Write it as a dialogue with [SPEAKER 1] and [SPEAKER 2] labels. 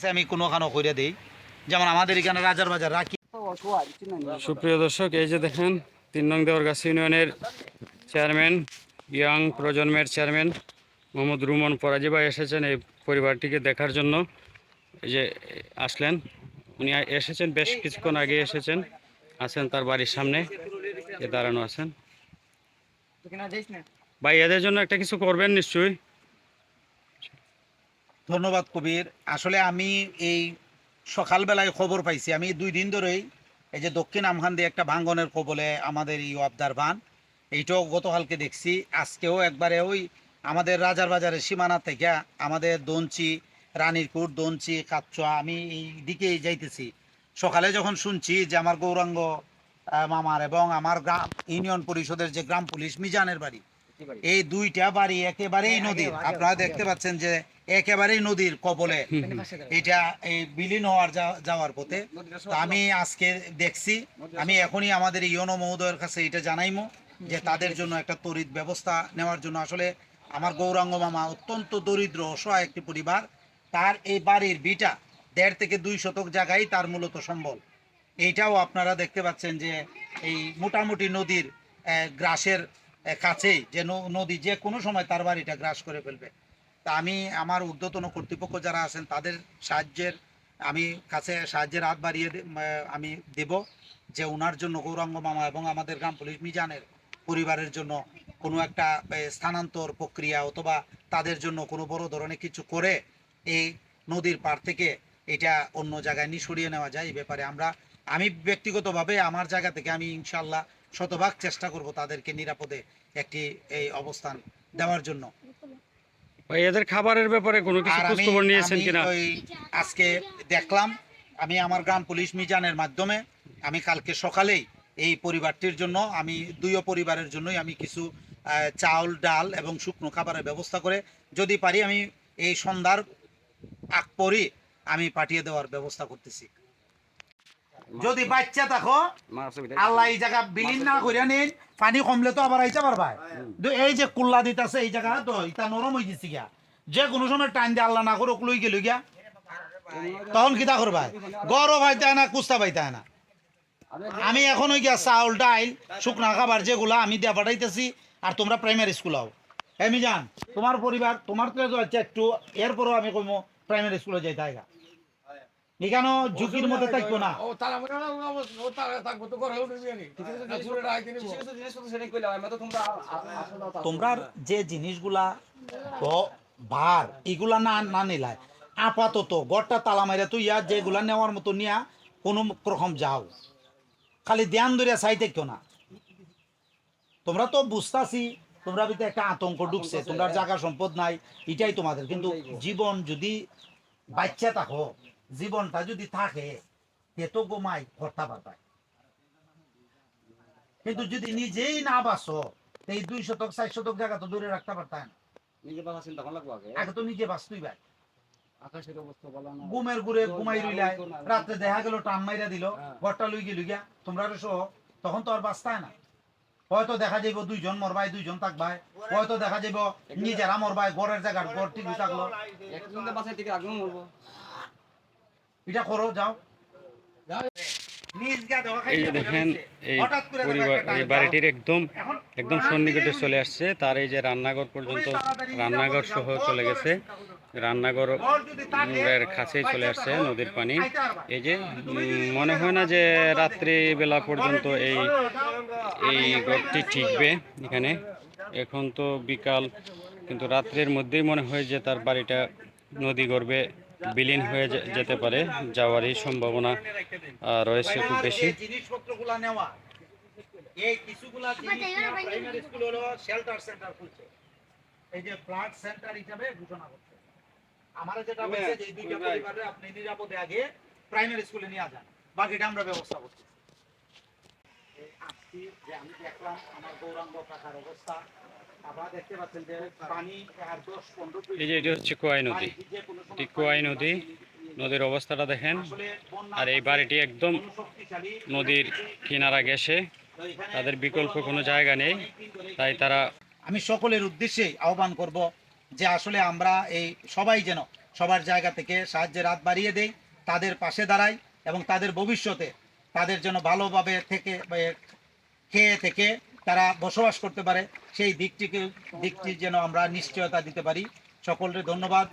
[SPEAKER 1] আছে, আমি কোনোখানো করে দিই। যেমন আমাদের এখানে রাজার বাজার, রাখি।
[SPEAKER 2] সুপ্রিয় দর্শক, এই যে দেখেন, তিন নং দেওয়ারগাছি ইউনিয়নের চেয়ারম্যান, ইয়াং প্রজন্মের চেয়ারম্যান, মোহাম্মদ রুমন পরাজি এসেছেন এই পরিবারটিকে দেখার জন্য। এই যে আসলেন, উনি এসেছেন, বেশ কিছুক্ষণ আগে এসেছেন, আছেন তার বাড়ির সামনে, এ দাঁড়ানো আছেন। ভাই, এদের জন্য একটা কিছু করবেন নিশ্চয়ই?
[SPEAKER 1] ধন্যবাদ কবির। আসলে আমি এই সকালবেলায় খবর পাইছি। আমি দুই দিন ধরেই এই যে দক্ষিণ আমখান দিয়ে একটা ভাঙ্গনের কবলে আমাদের এই আবদার ভান এইটাও গতকালকে দেখছি। আজকেও একবারে ওই আমাদের রাজার বাজারের সীমানা থেকে আমাদের দঞ্চি রানীরপুর দঞ্চি কাচ্চা আমি এই দিকেই যাইতেছি। সকালে যখন শুনছি যে আমার গৌরাঙ্গ মামার এবং আমার গ্রাম ইউনিয়ন পরিষদের যে গ্রাম পুলিশ মিজানের বাড়ি এই দুইটা বাড়ি একেবারেই নদীর। আপনারা দেখতে পাচ্ছেন যে একেবারেই নদীর কবলে। এটা এই বিলীন হওয়ার যাওয়ার পথে। আমি আজকে দেখছি আমি এখনই আমাদের ইয়নো মহোদয়ের কাছে এটা জানাইমো যে তাদের জন্য একটা তড়িৎ ব্যবস্থা নেওয়ার জন্য। আসলে আমার গৌরাঙ্গ মামা অত্যন্ত দরিদ্র অসহায় একটি পরিবার। তার এই বাড়ির বিটা দেড় থেকে দুই শতক জায়গায় তার মূলত সম্বল। এইটাও আপনারা দেখতে পাচ্ছেন যে এই মোটামুটি নদীর গ্রাসের কাছেই যে নদী যে কোনো সময় তার বাড়িটা গ্রাস করে ফেলবে। তা আমি আমার ঊর্ধ্বতন কর্তৃপক্ষ যারা আছেন, তাদের সাহায্যের, আমি কাছে সাহায্যের হাত বাড়িয়ে আমি দেব যে ওনার জন্য গৌরাঙ্গ মামা এবং আমাদের গ্রাম পুলিশ মিজানের পরিবারের জন্য কোনো একটা স্থানান্তর প্রক্রিয়া অথবা তাদের জন্য কোনো বড় ধরনের কিছু করে এই নদীর পার থেকে এটা অন্য জায়গায় নিয়ে সরিয়ে নেওয়া যায়। এই ব্যাপারে আমরা, আমি ব্যক্তিগতভাবে আমার জায়গা থেকে আমি ইনশাল্লাহ শতভাগ চেষ্টা করব তাদেরকে নিরাপদে একটি, এই অবস্থান দেওয়ার জন্য।
[SPEAKER 2] ভাই এদের খাবারের ব্যাপারে কোনো কিছু
[SPEAKER 1] আর আমি
[SPEAKER 2] খোঁজখবর নিয়েছেন কিনা?
[SPEAKER 1] আজকে দেখলাম আমি আমার গ্রাম পুলিশ মিজানের মাধ্যমে আমি কালকে সকালেই এই পরিবারটির জন্য আমি দুইও পরিবারের জন্যই আমি কিছু চাউল ডাল এবং শুকনো খাবারের ব্যবস্থা করে যদি পারি আমি এই সন্ধ্যার আগ পরই আমি পাঠিয়ে দেওয়ার ব্যবস্থা করতেছি। যদি বাচ্চা থাকো আল্লাহ এই জায়গা বিলীন না করিয়া নিন পানি কমলে তো আবার আইতে পারবা এই যে কুল্লা দিতেছে এই জায়গা তো ইটা নরম হয়ে গেছে গিয়া। যে কোনো সময় টাইম দিয়ে আল্লাহ না করো লই গেল গিয়া। তখন কিতা করবা গরম পাইতে হয় না কুস্তা পাইতে হয় না আমি এখন ওই গিয়া চাউল ডাইল শুকনা খাবার যেগুলা আমি দিয়া পাঠাইতেছি আর তোমরা প্রাইমারি স্কুল আও। আমি জান তোমার পরিবার তোমার তো আছে একটু এরপরও আমি কইমো প্রাইমারি স্কুলে যাইতে হয় এখানেও ঝুঁকির মধ্যে থাকব না।
[SPEAKER 3] ও তারা মনে হয় ও তারা থাকব তো
[SPEAKER 1] তোমরা যে জিনিসগুলা ভার এগুলা না না নিলাই আপাতত গড়টা তালা মাইরা তুই ইয়া যেগুলা নেওয়ার মতো নিয়া কোনো রকম যাও। খালি ধ্যান ধরিয়া চাইতে কেউ না। তোমরা তো বুঝতাছি তোমরা ভিতরে একটা আতঙ্ক ঢুকছে তোমরা জায়গা সম্পদ নাই এটাই তোমাদের। কিন্তু জীবন যদি বাচ্চা থাকো জীবনটা যদি থাকে তে গোমাই করতে পারবে কিন্তু যদি নিজেই না বাসো এই দুই শতক চার শতক জায়গা তো দূরে রাখতে পারতাম।
[SPEAKER 3] নিজে বাসা চিন্তা ভালো লাগবে আগে?
[SPEAKER 1] তো নিজে বাঁচতুই ভাই
[SPEAKER 3] আকাশের অবস্থা বলা না।
[SPEAKER 1] ঘুমের ঘুরে ঘুমাই রইলাই রাত্রে দেখা গেল টান মাইরা দিল
[SPEAKER 3] হ্যাঁ।
[SPEAKER 1] ঘরটা লই গেল গিয়া। তোমরা সহ তখন তো আর বাঁচতায় না। হয়তো দেখা যাইব দুইজন মরবাই দুইজন থাকবাই। হয়তো দেখা যাইব নিজেরা মরবাই ঘরের জায়গার ঘর ঠিক থাকল।
[SPEAKER 3] একজন বাসায় থেকে আগুন মরবো।
[SPEAKER 1] এটা করো যাও।
[SPEAKER 2] এই যে দেখেন এই পরিবার এই বাড়িটির একদম একদম সন্নিকটে চলে আসছে। তার এই যে রান্নাঘর পর্যন্ত রান্নাঘর সহ চলে গেছে। রান্নাঘর এর কাছেই চলে আসছে নদীর পানি। এই যে মনে হয় না যে রাত্রি বেলা পর্যন্ত এই এই ঘরটি ঠিকবে এখানে। এখন তো বিকাল কিন্তু রাত্রের মধ্যেই মনে হয় যে তার বাড়িটা নদী গর্ভে বিলীন হয়ে যেতে পারে যাওয়ারই সম্ভাবনা রয়েছে খুব বেশি।
[SPEAKER 1] এই নেওয়া। এই কিছুগুলা প্রাইমারি স্কুল হলো শেল্টার সেন্টার খুলছে। এই যে ফ্লাড সেন্টার হিসাবে ঘোষণা করছে। আমার যেটা বলছে যে দুইটা পরিবারে আপনি নিরাপদে আগে প্রাইমারি স্কুলে নিয়ে যান। বাকিটা আমরা ব্যবস্থা করছি। আজকে যে আমি দেখলাম আমার গৌরাঙ্গ কাকার অবস্থা। আপনারা দেখতে পাচ্ছেন যে পানি আর দশ পনেরো ফিট
[SPEAKER 2] এই যে এটি হচ্ছে কোয়াই নদী। এটি কোয়াই নদী। নদীর অবস্থাটা দেখেন। আর এই বাড়িটি একদম নদীর কিনারা গেছে। তাদের বিকল্প কোনো জায়গা নেই। তাই তারা
[SPEAKER 1] আমি সকলের উদ্দেশ্যে আহ্বান করব যে আসলে আমরা এই সবাই যেন সবার জায়গা থেকে সাহায্যের হাত বাড়িয়ে দেই তাদের পাশে দাঁড়াই এবং তাদের ভবিষ্যতে তাদের জন্য ভালোভাবে থেকে খেয়ে থেকে তারা বসবাস করতে পারে সেই দিকটিকে দিকটি যেন আমরা নিশ্চয়তা দিতে পারি। সকলের ধন্যবাদ।